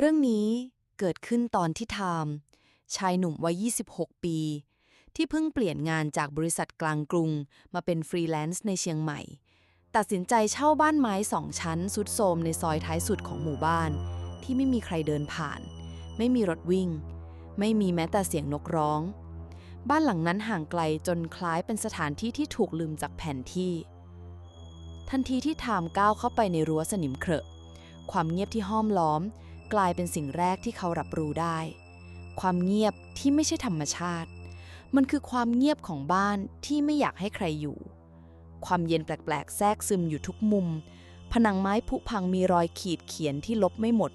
เรื่องนี้เกิดขึ้นตอนที่ไทม์ชายหนุ่มวัย 26 ปี ที่เพิ่งเปลี่ยนงานจากบริษัทกลางกรุง มาเป็นฟรีแลนซ์ในเชียงใหม่ ตัดสินใจเช่าบ้านไม้สองชั้นสุดโทมในซอยท้ายสุดของหมู่บ้าน ที่ไม่มีใครเดินผ่าน ไม่มีรถวิ่ง ไม่มีแม้แต่เสียงนกร้อง บ้านหลังนั้นห่างไกลจนคล้ายเป็นสถานที่ที่ถูกลืมจากแผนที่ ทันทีที่ไทม์ก้าวเข้าไปในรั้วสนิมเครอะความเงียบที่ห้อมล้อม กลายเป็นสิ่งแรกที่เขารับรู้ได้ ความเงียบที่ไม่ใช่ธรรมชาติ มันคือความเงียบของบ้านที่ไม่อยากให้ใครอยู่ ความเย็นแปลกๆ แทรกซึมอยู่ทุกมุม ผนังไม้ผุพังมีรอยขีดเขียนที่ลบไม่หมด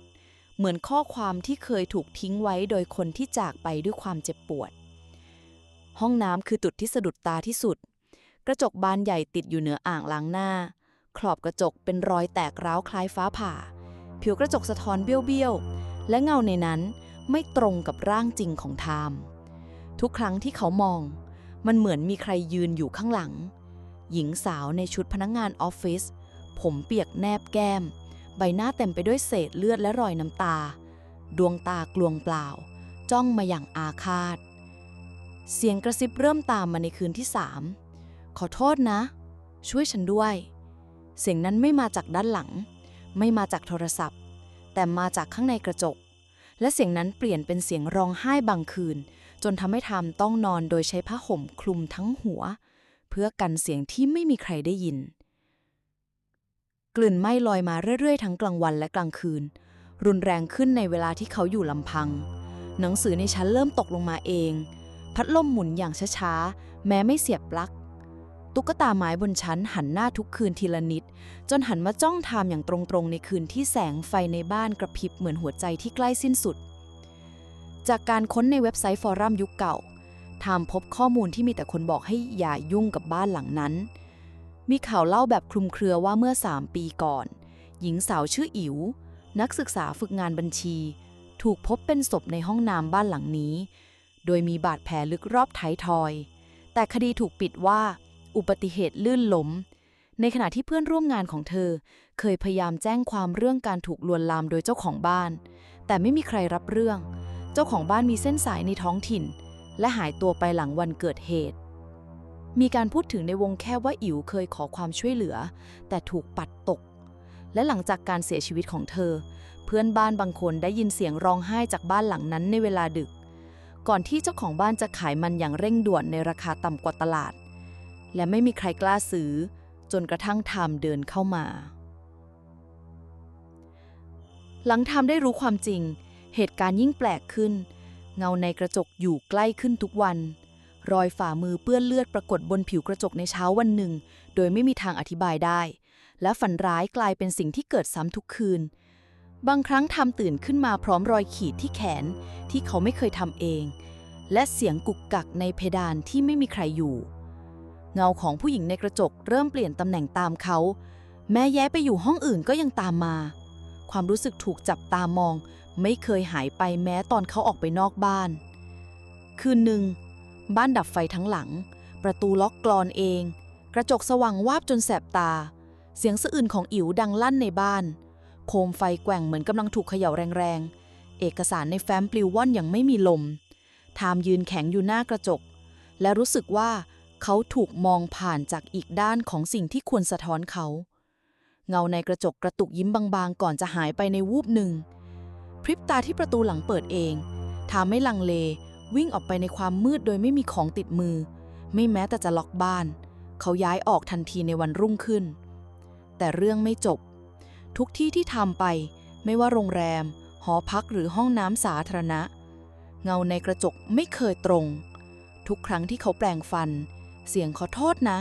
เหมือนข้อความที่เคยถูกทิ้งไว้โดยคนที่จากไปด้วยความเจ็บปวด ห้องน้ำคือจุดที่สะดุดตาที่สุด กระจกบานใหญ่ติดอยู่เหนืออ่างล้างหน้า ขอบกระจกเป็นรอยแตกร้าวคล้ายฟ้าผ่า ผิวกระจกสะท้อนเบี้ยวๆ และเงาในนั้นไม่ตรงกับร่างจริงของไทม์ทุกครั้งที่เขามอง มันเหมือนมีใครยืนอยู่ข้างหลัง หญิงสาวในชุดพนักงงานออฟฟิศผมเปียกแนบแก้ม ใบหน้าเต็มไปด้วยเศษเลือดและรอยน้ำตา ดวงตากลวงเปล่า จ้องมาอย่างอาฆาต เสียงกระซิบเริ่มตามมาในคืนที่สามขอโทษนะ ช่วยฉันด้วย เสียงนั้นไม่มาจากด้านหลัง ไม่มาจากโทรศัพท์ แต่มาจากข้างในกระจก และเสียงนั้นเปลี่ยนเป็นเสียงร้องไห้บางคืน จนทำให้ทามต้องนอนโดยใช้ผ้าห่มคลุมทั้งหัว เพื่อกันเสียงที่ไม่มีใครได้ยิน กลิ่นไหม้ลอยมาเรื่อยๆ ทั้งกลางวันและกลางคืน รุนแรงขึ้นในเวลาที่เขาอยู่ลำพัง หนังสือในชั้นเริ่มตกลงมาเอง พัดลมหมุนอย่างช้าๆ แม้ไม่เสียบปลั๊ก ตุ๊กตาไม้บนชั้นหันหน้าทุกคืนทีละนิด จนหันมาจ้องทามอย่างตรงๆ ในคืนที่แสงไฟในบ้านกระพริบเหมือนหัวใจที่ใกล้สิ้นสุด จากการค้นในเว็บไซต์ฟอรัมยุคเก่าทามพบข้อมูลที่มีแต่คนบอกให้อย่ายุ่งกับบ้านหลังนั้น มีข่าวเล่าแบบคลุมเครือว่าเมื่อ 3 ปีก่อน หญิงสาวชื่ออิ๋วนักศึกษาฝึกงานบัญชี ถูกพบเป็นศพในห้องน้ำบ้านหลังนี้ โดยมีบาดแผลลึกรอบท้ายทอย แต่คดีถูกปิดว่า อุบัติเหตุลื่นล้ม ในขณะที่เพื่อนร่วมงานของเธอ เคยพยายามแจ้งความเรื่องการถูกลวนลามโดยเจ้าของบ้าน แต่ไม่มีใครรับเรื่อง เจ้าของบ้านมีเส้นสายในท้องถิ่น และหายตัวไปหลังวันเกิดเหตุ มีการพูดถึงในวงแค่ว่าอิ๋วเคยขอความช่วยเหลือ แต่ถูกปัดตก และหลังจากการเสียชีวิตของเธอ เพื่อนบ้านบางคนได้ยินเสียงร้องไห้จากบ้านหลังนั้นในเวลาดึกก่อนที่เจ้าของบ้านจะขายมันอย่างเร่งด่วนในราคาต่ำกว่าตลาด และไม่มีใครกล้าซื้อ จนกระทั่งไทม์เดินเข้ามา หลังไทม์ได้รู้ความจริง เหตุการณ์ยิ่งแปลกขึ้น เงาในกระจกอยู่ใกล้ขึ้นทุกวัน รอยฝ่ามือเปื้อนเลือดปรากฏบนผิวกระจกในเช้าวันหนึ่ง โดยไม่มีทางอธิบายได้ และฝันร้ายกลายเป็นสิ่งที่เกิดซ้ำทุกคืน บางครั้งทำตื่นขึ้นมาพร้อมรอยขีดที่แขนที่เขาไม่เคยทำเอง และเสียงกุกกักในเพดานที่ไม่มีใครอยู่ เงาของผู้หญิงในกระจกเริ่มเปลี่ยนตำแหน่งตามเขา แม้แย้ไปอยู่ห้องอื่นก็ยังตามมา ความรู้สึกถูกจับตามอง ไม่เคยหายไปแม้ตอนเขาออกไปนอกบ้าน คืนหนึ่ง บ้านดับไฟทั้งหลัง ประตูล็อกกลอนเอง กระจกสว่างวาบจนแสบตา เสียงสะอื่นของอิ๋วดังลั่นในบ้าน โคมไฟแกว่งเหมือนกำลังถูกเขย่าแรงๆ เอกสารในแฟ้มปลิวว่อนอย่างไม่มีลมทามยืนแข็งอยู่หน้ากระจก และรู้สึกว่า เขาถูกมองผ่านจากอีกด้านของสิ่งที่ควรสะท้อนเขา เงาในกระจกกระตุกยิ้มบางๆ ก่อนจะหายไปในวูบหนึ่ง พริบตาที่ประตูหลังเปิดเองทาไม่ลังเล วิ่งออกไปในความมืดโดยไม่มีของติดมือ ไม่แม้แต่จะล็อกบ้าน เขาย้ายออกทันทีในวันรุ่งขึ้น แต่เรื่องไม่จบ ทุกที่ที่ทำไป ไม่ว่าโรงแรม หอพักหรือห้องน้ำสาธารณะ เงาในกระจกไม่เคยตรง ทุกครั้งที่เขาแปลงฟัน เสียงขอโทษนะ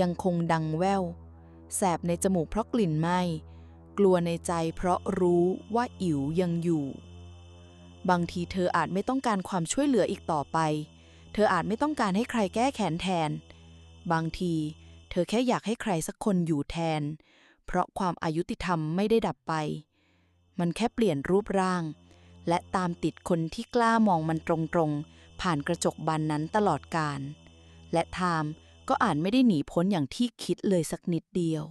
ยังคงดังแว่ว แสบในจมูกเพราะกลิ่นไหม้ กลัวในใจเพราะรู้ว่าอิ๋วยังอยู่ บางทีเธออาจไม่ต้องการความช่วยเหลืออีกต่อไป เธออาจไม่ต้องการให้ใครแก้แค้นแทน บางที เธอแค่อยากให้ใครสักคนอยู่แทน เพราะความอายุติธรรมไม่ได้ดับไป มันแค่เปลี่ยนรูปร่าง และตามติดคนที่กล้ามองมันตรงๆ ผ่านกระจกบานนั้นตลอดกาล และไทม์ก็อ่านไม่ได้หนีพ้นอย่างที่คิดเลยสักนิดเดียว